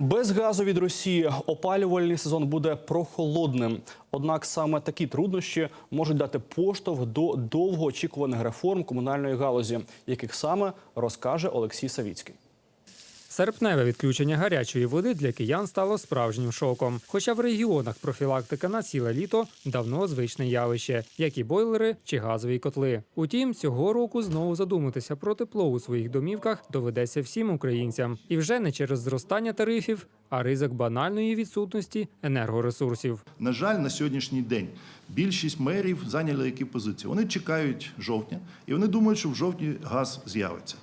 Без газу від Росії опалювальний сезон буде прохолодним. Однак саме такі труднощі можуть дати поштовх до довгоочікуваних реформ комунальної галузі, яких саме розкаже Олексій Савіцький. Серпневе відключення гарячої води для киян стало справжнім шоком. Хоча в регіонах профілактика на ціле літо давно звичне явище, як і бойлери чи газові котли. Утім, цього року знову задуматися про тепло у своїх домівках доведеться всім українцям, і вже не через зростання тарифів, а ризик банальної відсутності енергоресурсів. На жаль, на сьогоднішній день більшість мерів зайняли які позиції. Вони чекають жовтня, і вони думають, що в жовтні газ з'явиться.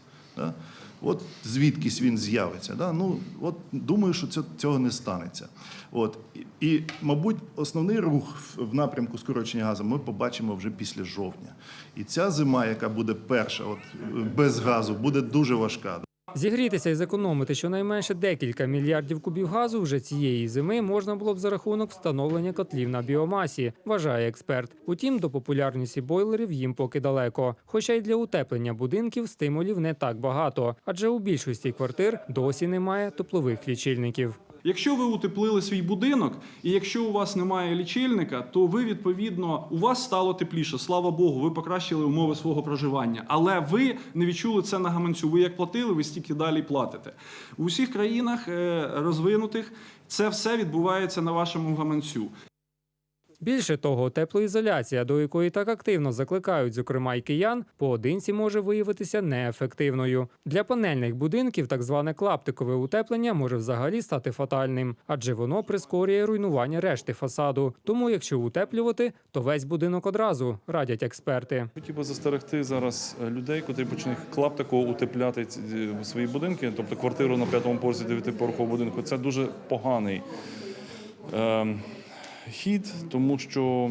От звідкись він з'явиться. Да? Ну, от думаю, що цього не станеться. От. І, мабуть, основний рух в напрямку скорочення газу ми побачимо вже після жовтня. І ця зима, яка буде перша, от, без газу, буде дуже важка. Зігрітися і зекономити щонайменше декілька мільярдів кубів газу вже цієї зими можна було б за рахунок встановлення котлів на біомасі, вважає експерт. Утім, до популярності бойлерів їм поки далеко. Хоча й для утеплення будинків стимулів не так багато, адже у більшості квартир досі немає теплових лічильників. Якщо ви утеплили свій будинок, і якщо у вас немає лічильника, то ви відповідно у вас стало тепліше. Слава Богу, ви покращили умови свого проживання. Але ви не відчули це на гаманцю. Ви як платили, ви стільки далі платите. У всіх країнах е, розвинутих це все відбувається на вашому гаманцю. Більше того, теплоізоляція, до якої так активно закликають, зокрема й киян, поодинці може виявитися неефективною. Для панельних будинків так зване клаптикове утеплення може взагалі стати фатальним, адже воно прискорює руйнування решти фасаду. Тому, якщо утеплювати, то весь будинок одразу радять експерти. Хотів би застерегти зараз е, людей, котрі почнуть клаптико утепляти е, свої будинки, тобто квартиру на п'ятому поверсі дев'ятиповерхового будинку. Це дуже поганий е, хід, тому що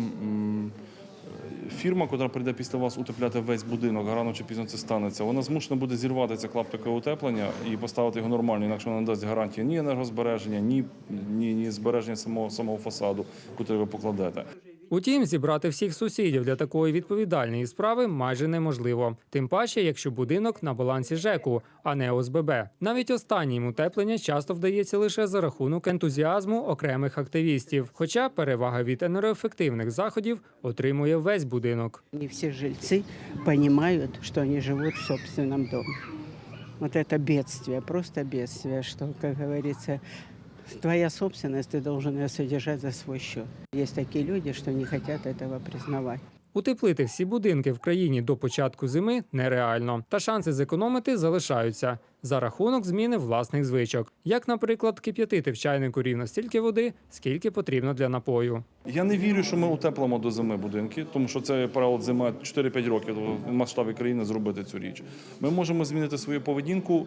фірма, яка прийде після вас утепляти весь будинок, рано чи пізно це станеться, вона змушена буде зірвати це клаптикове утеплення і поставити його нормально, інакше вона не дасть гарантії ні енергозбереження, ні, ні, ні збереження самого, самого фасаду, який ви покладете. Утім, зібрати всіх сусідів для такої відповідальної справи майже неможливо. Тим паче, якщо будинок на балансі ЖЕКу, а не ОСББ. Навіть останнім утеплення часто вдається лише за рахунок ентузіазму окремих активістів. Хоча перевага від енергоефективних заходів отримує весь будинок. Не все жильцы понимают, что они живут в собственном доме. Вот это бедствие, просто бедствие, что, как говорится, твоя собственность, ты должен ее содержать за свой счет. Есть такие люди, что не хотят этого признавать. Утеплити всі будинки в країні до початку зими нереально, та шанси зекономити залишаються за рахунок зміни власних звичок, як, наприклад, кип'ятити в чайнику рівно стільки води, скільки потрібно для напою. Я не вірю, що ми утеплимо до зими будинки, тому що це період зима 4-5 років в масштабі країни зробити цю річ. Ми можемо змінити свою поведінку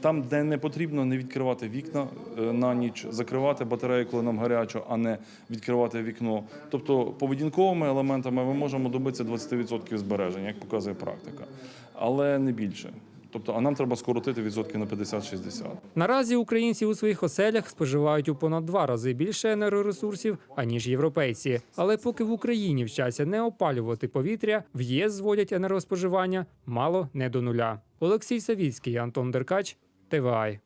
там, де не потрібно, не відкривати вікна е, на ніч, закривати батарею, коли нам гарячо, а не відкривати вікно. Тобто поведінковими елементами ми можемо добитися 20% збереження, як показує практика, але не більше. Тобто, а нам треба скоротити відсотки на 50-60. Наразі українці у своїх оселях споживають у понад два рази більше енергоресурсів, аніж європейці. Але поки в Україні вчаться не опалювати повітря, в ЄС зводять енергоспоживання мало не до нуля. Олексій Савіцький, Антон Деркач, ТВАЙ.